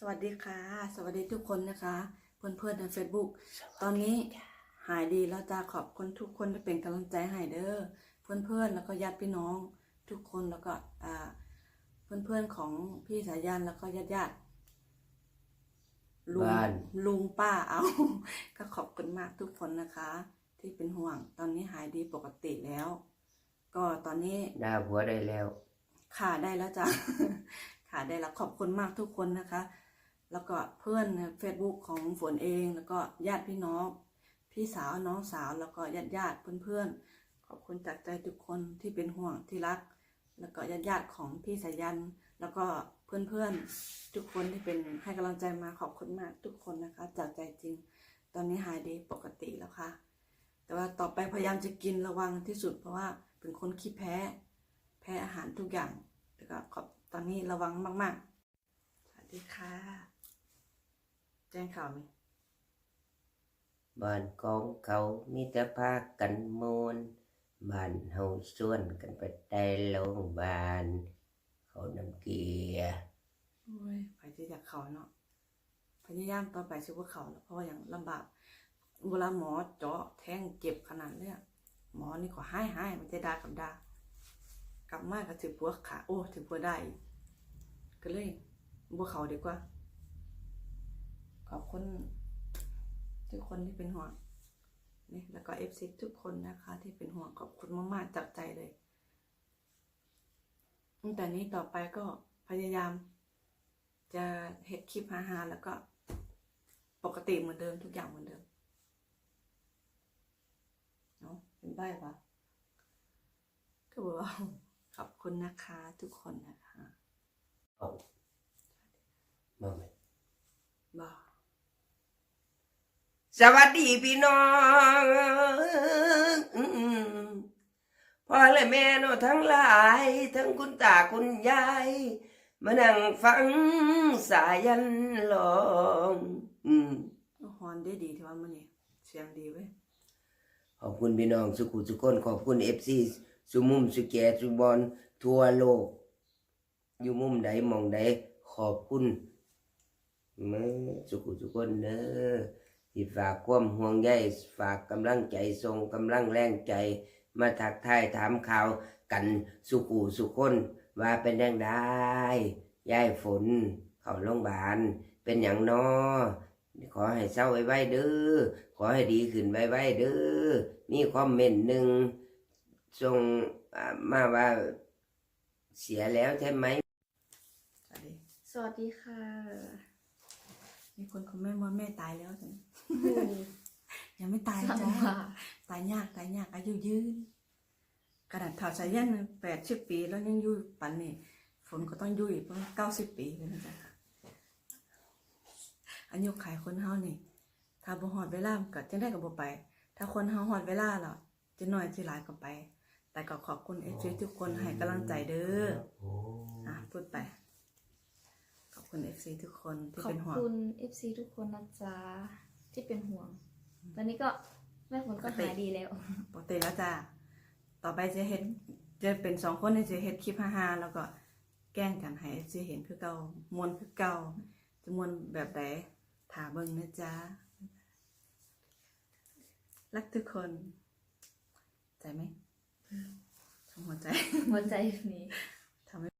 สวัสดีค่ะ สวัสดีทุกคนนะคะ เพื่อนๆใน Facebook ตอนนี้หายดีแล้วจะขอบคุณทุกคนที่เป็นกำลังใจให้เด้อเพื่อนๆแล้วก็ญาติพี่น้องทุกคนแล้วก็อ่าเพื่อนๆของพี่สายันแล้วก็ญาติๆลุงบ้านลุงป้าเอา ก็ขอบคุณมากทุกคนนะคะ ที่เป็นห่วง ตอนนี้หายดีปกติแล้ว ก็ตอนนี้หน้าผัวได้แล้วขาได้แล้วจ้ะขาได้แล้วขอบคุณมากทุกคนนะคะ แล้วก็เพื่อนเฟซบุ๊กของฝนเอง แล้วก็ญาติพี่น้อง พี่สาวน้องสาวแล้วก็ญาติญาติเพื่อนๆ ขอบคุณจากใจทุกคนที่เป็นห่วงที่รัก แล้วก็ญาติญาติของพี่สายัน แล้วก็เพื่อนๆ ทุกคนที่เป็นให้กำลังใจมาขอบคุณมากทุกคนนะคะ จากใจจริง ตอนนี้หายดีปกติแล้วค่ะ แต่ว่าต่อไปพยายามจะกินระวังที่สุดเพราะว่าเป็นคนขี้แพ้ แพ้อาหารทุกอย่างแล้วก็ขอบตอนนี้ระวังมาก ๆ สวัสดีค่ะ แจ้งข่าวไหมบ้านของเขามีแต่พากันมวนบ้านเฮาส่วนกันไปได้โรงพยาบาลเขานำเกียร์โอ้ยไปจะอยากเขาเนาะพยายามต่อไปช่วยเขาแล้วเพราะว่าอย่างลำบากเวลาหมอเจาะแทงเจ็บขนาดเลยอะหมอนี่ก็ให้ให้มันจะด่ากับด่ากลับมาก็ถือปัวขาโอ้ถือปัวได้อีกก็เลยบัวเขาดีกว่า ขอบคุณทุกคนที่เป็นห่วงนี่แล้วก็เอฟซีทุกคนนะคะที่เป็นห่วงขอบคุณมากๆจากใจเลยตั้งแต่นี้ต่อไปก็พยายาม จะเฮ็ดคลิปฮาๆแล้วก็ปกติเหมือนเดิมทุกอย่างเหมือนเดิมเนาะเป็นใบปะก็บอกว่าขอบคุณนะคะทุกคนนะคะเอามาไหมบอก สวัสดีพี่น้องพ่อและแม่เนาทั้งหลาย ทั้งคุณตาคุณยาย มานั่งฟังสายันลองอืมฮอนได้ดีที่ว่ามันนี่เสียงดีเว้ยขอบคุณพี่น้องสุขุสุกคนขอบคุณเอฟซีสุมุมสุแกสุบอลทั่วโลก อยู่มุมใดมองใดขอบคุณเมื่อสุขุสุกคนเด้อ ที่ฝากความห่วงใยฝากกำลังใจทรงกำลังแรงใจ มาทักทายถามข่าวกันสุขุสุคนว่าเป็นยังได้ยายฝน เข้าโรงพยาบาลเป็นอย่างนอขอให้เศร้าไว้ๆเด้อขอให้ดีขึ้นไว้ๆเด้อมีคอมเมนต์หนึ่งส่งอ่ามาว่าเสียแล้วใช่ไหมสวัสดีสวัสดีค่ะ มีคนคอมเมนต์ว่าแม่ตายแล้วใช่ไหม ยังไม่ตายสั่งจ้ามาตายยากตายยากอายุยืนขนาดเท่าสายันแปดสิบปีแล้วยังอยู่ปันนี่ฝนก็ต้องอยู่อีกประมาณเก้าสิบปีเลยนะจ๊ะอายุขายคนเฮานี่ ถ้าบ่ฮอดเวลามันก็จังได้ก็บ่ไป ถ้าคนเฮาฮอดเวลาแล้วจะน้อยสิหลายก็ไป แต่ก็ขอบคุณเอฟซีทุกคนให้กำลังใจเด้ออะพูดไปขอบคุณเอฟซีทุกคนที่ขอบเป็นห่วงคุณ FC ทุกคนนะจ๊ะ ที่เป็นห่วง ตอนนี้ก็แม่ฝนก็หายดีแล้ว ปกติแล้วจ้ะต่อไปจะเห็นจะเป็นสองคนที่จะเห็นคลิปฮาๆแล้วก็แกล้งกันให้เอฟซีเห็นคือเก่ามวนคือเก่าจะมวนแบบไหนถาเบิ่งนะจ๊ะรักทุกคน ใจไหมทำหัวใจหัวใจนี้